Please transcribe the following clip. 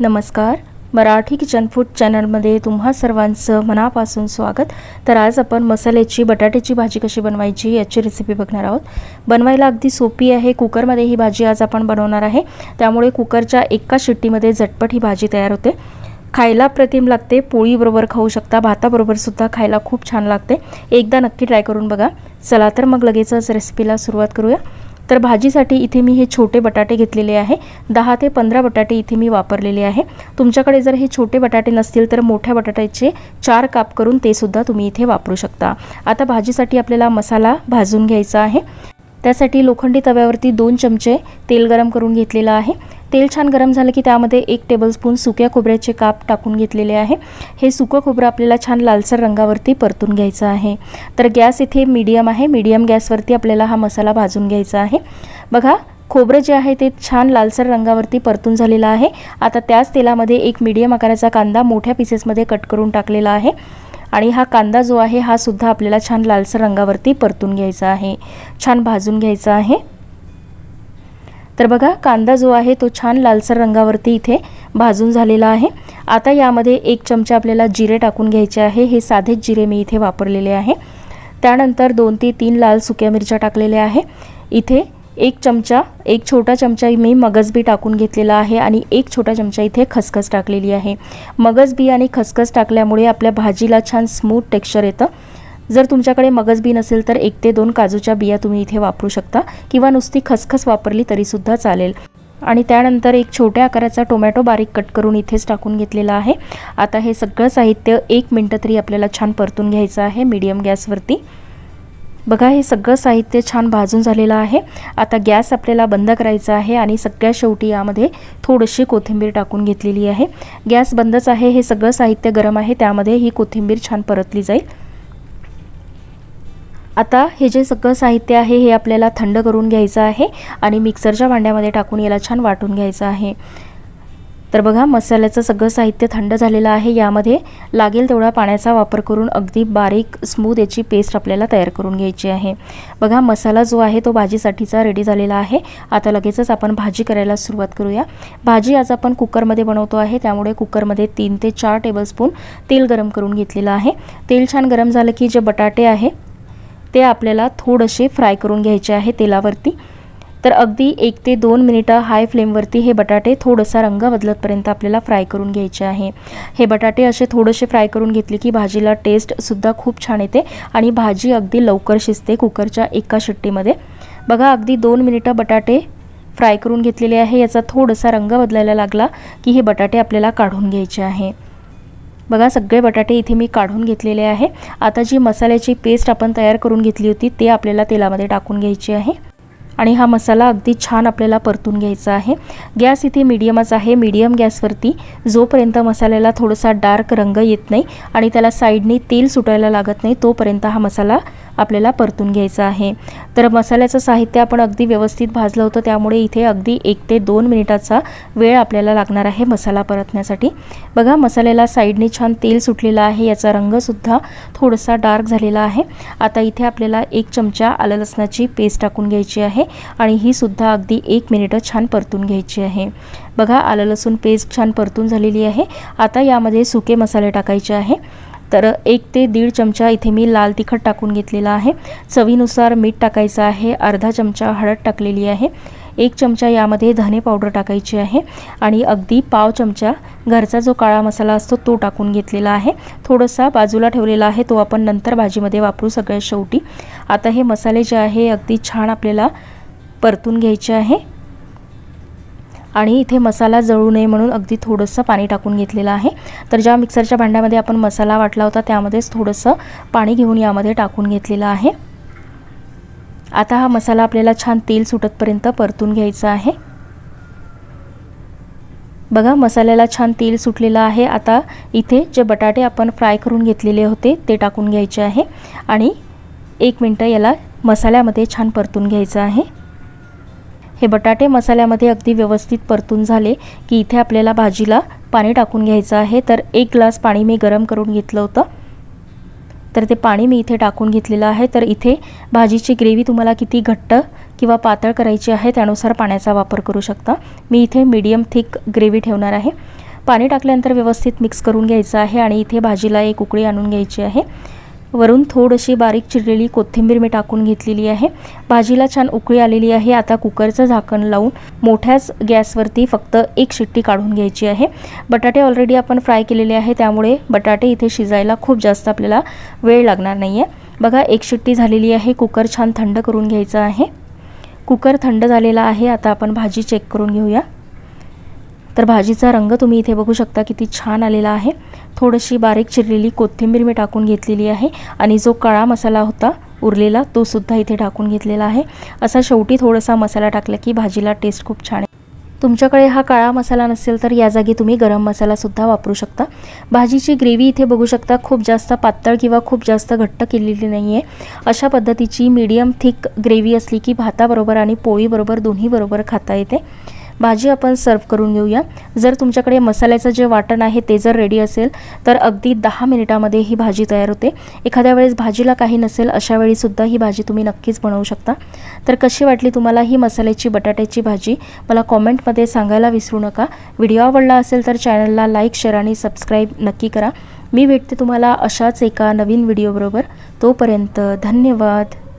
नमस्कार. Marathi kitchen food चॅनलमध्ये तुम्हा सर्वांचं मनापासून स्वागत. तर आज आपण मसाल्याची बटाट्याची भाजी कशी बनवायची याची रेसिपी बघणार आहोत. बनवायला अगदी सोपी आहे. कुकरमध्ये ही भाजी आज आपण बनवणार आहे. त्यामुळे कुकरच्या एका शिट्टीमध्ये झटपट ही भाजी तयार होते. खायला प्रतिम लागते. पोळीबरोबर खाऊ शकता. भाताबरोबरसुद्धा खायला खूप छान लागते. एकदा नक्की ट्राय करून बघा. चला तर मग लगेचच रेसिपीला सुरुवात करूया. तर भाजीसाठी इथे मी हे छोटे बटाटे घेतलेले आहे. दहा ते पंधरा बटाटे इथे मी वापरलेले आहे. तुमच्याकडे जर हे छोटे बटाटे नसतील तर मोठ्या बटाट्याचे चार काप करून ते सुद्धा तुम्ही इथे वापरू शकता. आता भाजीसाठी आपल्याला मसाला भाजून घ्यायचा आहे. त्यासाठी लोखंडी तव्यावरती दोन चमचे तेल गरम करून घेतलेलं आहे. तेल छान गरम झालं की त्यामध्ये एक टेबलस्पून सुक्या खोबऱ्याचे काप टाकून घेतलेले आहे. हे सुकं खोबरं आपल्याला छान लालसर रंगावरती परतून घ्यायचं आहे. तर गॅस इथे मीडियम आहे. मीडियम गॅसवरती आपल्याला हा मसाला भाजून घ्यायचा आहे. बघा खोबरं जे आहे ते छान लालसर रंगावरती परतून झालेलं आहे. आता त्याच तेलामध्ये एक मीडियम आकाराचा कांदा मोठ्या पीसेसमध्ये कट करून टाकलेला आहे. आणि हा कांदा जो आहे हा सुद्धा आपल्याला छान लालसर रंगावरती परतून घ्यायचा आहे. छान भाजून घ्यायचा आहे. तर बघा कांदा जो आहे तो छान लालसर रंगावरती इथे भाजून झालेला आहे. आता यामध्ये एक चमचा आपल्याला जिरे टाकून घ्यायचे आहे. हे साधेच जिरे मी इथे वापरलेले आहे. त्यानंतर दोन ते तीन लाल सुक्या मिरच्या टाकलेल्या आहे. इथे एक चमचा एक छोटा चमचा मी मगजबी टाकून घेतलेला आहे आणि एक छोटा चमचा इथे खसखस टाकलेली आहे. मगजबी आणि खसखस टाकल्यामुळे आपल्या भाजीला छान स्मूथ टेक्स्चर येतं. जर तुमच्याकडे मगजबी नसेल तर एक ते दोन काजूच्या बिया तुम्ही इथे वापरू शकता किंवा नुसती खसखस वापरली तरीसुद्धा चालेल. आणि त्यानंतर एक छोट्या आकाराचा टोमॅटो बारीक कट करून इथेच टाकून घेतलेला आहे. आता हे सगळं साहित्य एक मिनटं तरी आपल्याला छान परतून घ्यायचं आहे मीडियम गॅसवरती. बघा हे सगळं साहित्य छान भाजून झालेलं आहे. आता गॅस आपल्याला बंद करायचा आहे आणि सगळ्या शेवटी यामध्ये थोडीशी कोथिंबीर टाकून घेतलेली आहे. गॅस बंदच आहे हे सगळं साहित्य गरम आहे त्यामध्ये ही कोथिंबीर छान परतली जाईल. आता हे जे सगळं साहित्य आहे हे आपल्याला थंड करून घ्यायचं आहे आणि मिक्सरच्या भांड्यामध्ये टाकून याला छान वाटून घ्यायचं आहे. तर बघा मसाल्याचं सगळं साहित्य थंड झालेलं आहे. यामध्ये लागेल तेवढा पाण्याचा वापर करून अगदी बारीक स्मूथ याची पेस्ट आपल्याला तयार करून घ्यायची आहे. बघा मसाला जो आहे तो भाजीसाठीचा रेडी झालेला आहे. आता लगेचच आपण भाजी करायला सुरुवात करूया. भाजी आज आपण कुकरमध्ये बनवतो आहे. त्यामुळे कुकरमध्ये तीन ते चार टेबलस्पून तेल गरम करून घेतलेलं आहे. तेल छान गरम झालं की जे बटाटे आहे ते आपल्याला थोडेसे फ्राय करून घ्यायचे आहे तेलावरती. तर अगदी एक ते दोन मिनिटं हाय फ्लेमवरती हे बटाटे थोडासा रंग बदलतपर्यंत आपल्याला फ्राय करून घ्यायचे आहे. हे बटाटे असे थोडेसे फ्राय करून घेतले की भाजीला टेस्टसुद्धा खूप छान येते आणि भाजी अगदी लवकर शिजते कुकरच्या एका शिट्टीमध्ये. बघा अगदी दोन मिनिटं बटाटे फ्राय करून घेतलेले आहे. याचा थोडासा रंग बदलायला लागला की हे बटाटे आपल्याला काढून घ्यायचे आहे. बघा सगळे बटाटे इथे मी काढून घेतलेले आहे. आता जी मसाल्याची पेस्ट आपण तयार करून घेतली होती ते आपल्याला तेलामध्ये टाकून घ्यायची आहे. आणि हा मसाला अगदी छान आपल्याला परतून घ्यायचा आहे. गॅस इथे मीडियमच आहे. मीडियम गॅसवरती जोपर्यंत मसाल्याला थोडासा डार्क रंग येत नाही आणि त्याला साईडने तेल सुटायला लागत नाही तोपर्यंत हा मसाला आपल्याला परतून घ्यायचा आहे. तर मसाल्याचं साहित्य आपण अगदी व्यवस्थित भाजलं होतं त्यामुळे इथे अगदी एक ते दोन मिनिटाचा वेळ आपल्याला लागणार आहे मसाला परतण्यासाठी. बघा मसाल्याला साईडने छान तेल सुटलेलं आहे याचा रंगसुद्धा थोडासा डार्क झालेला आहे. आता इथे आपल्याला एक चमचा आलं लसणाची पेस्ट टाकून घ्यायची आहे. आणि ही सुद्धा अगदी एक मिनिटं छान परतून घ्यायची आहे. बघा आलं लसूण पेस्ट छान परतून झालेली आहे. आता यामध्ये सुके मसाले टाकायचे आहे. तर एक ते दीड चमचा इथे मी लाल तिखट टाकून घेतलेला आहे. चवीनुसार मीठ टाकायचं आहे. अर्धा चमचा हळद टाकलेली आहे. एक चमचा यामध्ये धने पावडर टाकायची आहे. आणि अगदी पाव चमचा घरचा जो काळा मसाला असतो तो टाकून घेतलेला आहे. थोडासा बाजूला ठेवलेला आहे. तो आपण नंतर भाजीमध्ये वापरू सगळ्यात शेवटी. आता हे मसाले जे आहे अगदी छान आपल्याला परतून घ्यायचे आहे. आणि इथे मसाला जळू नये म्हणून अगदी थोडंसं पाणी टाकून घेतलेलं आहे. तर ज्या मिक्सरच्या भांड्यामध्ये आपण मसाला वाटला होता त्यामध्येच थोडंसं पाणी घेऊन यामध्ये टाकून घेतलेलं आहे. आता हा मसाला आपल्याला छान तेल सुटतपर्यंत परतून घ्यायचा आहे. बघा मसाल्याला छान तेल सुटलेलं आहे. आता इथे जे बटाटे आपण फ्राय करून घेतलेले होते ते टाकून घ्यायचे आहे. आणि एक मिनटं याला मसाल्यामध्ये छान परतून घ्यायचं आहे. हे बटाटे मसाल्यामध्ये अगदी व्यवस्थित परतून झाले की इथे आपल्याला भाजीला पाणी टाकून घ्यायचं आहे. तर एक ग्लास पाणी मी गरम करून घेतलं होतं. तर ते पाणी मी इथे टाकून घेतलेलं आहे. तर इथे भाजीची ग्रेव्ही तुम्हाला किती घट्ट किंवा पातळ करायची आहे त्यानुसार पाण्याचा वापर करू शकता. मी इथे मीडियम थिक ग्रेव्ही ठेवणार आहे. पाणी टाकल्यानंतर व्यवस्थित मिक्स करून घ्यायचं आहे आणि इथे भाजीला एक उकळी आणून घ्यायची आहे. वरून थोडीशी बारीक चिरलेली कोथिंबीर मी टाकून घेतलेली आहे. भाजीला छान उकळी आलेली आहे. आता कुकरचं झाकण लावून मोठ्याच गॅसवरती फक्त एक शिट्टी काढून घ्यायची आहे. बटाटे ऑलरेडी आपण फ्राय केलेले आहे त्यामुळे बटाटे इथे शिजायला खूप जास्त आपल्याला वेळ लागणार नाही आहे बघा एक शिट्टी झालेली आहे. कुकर छान थंड करून घ्यायचं आहे. कुकर थंड झालेला आहे. आता आपण भाजी चेक करून घेऊया. तर भाजीचा रंग तुम्ही इथे बघू शकता किती छान आलेला आहे. थोडीशी बारीक चिरलेली कोथिंबीर मी टाकून घेतलेली आहे आणि जो काळा मसाला होता उरलेला तो सुद्धा इथे टाकून घेतलेला आहे. असा शेवटी थोडासा मसाला टाकला की भाजीला टेस्ट खूप छान आहे. तुमच्याकडे हा काळा मसाला नसेल तर या जागी तुम्ही गरम मसालासुद्धा वापरू शकता. भाजीची ग्रेव्ही इथे बघू शकता खूप जास्त पातळ किंवा खूप जास्त घट्ट केलेली नाही आहे अशा पद्धतीची मीडियम थिक ग्रेव्ही असली की भाताबरोबर आणि पोळीबरोबर दोन्हीबरोबर खाता येते. भाजी आपण सर्व करून घेऊया. जर तुमच्याकडे मसाल्याचं जे वाटण आहे ते जर रेडी असेल तर अगदी दहा मिनिटामध्ये ही भाजी तयार होते. एखाद्या वेळेस भाजीला काही नसेल अशा वेळीसुद्धा ही भाजी तुम्ही नक्कीच बनवू शकता. तर कशी वाटली तुम्हाला ही मसाल्याची बटाट्याची भाजी? मला कॉमेंटमध्ये सांगायला विसरू नका. व्हिडिओ आवडला असेल तर चॅनलला लाईक शेअर आणि सबस्क्राईब नक्की करा. मी भेटते तुम्हाला अशाच एका नवीन व्हिडिओबरोबर तोपर्यंत धन्यवाद.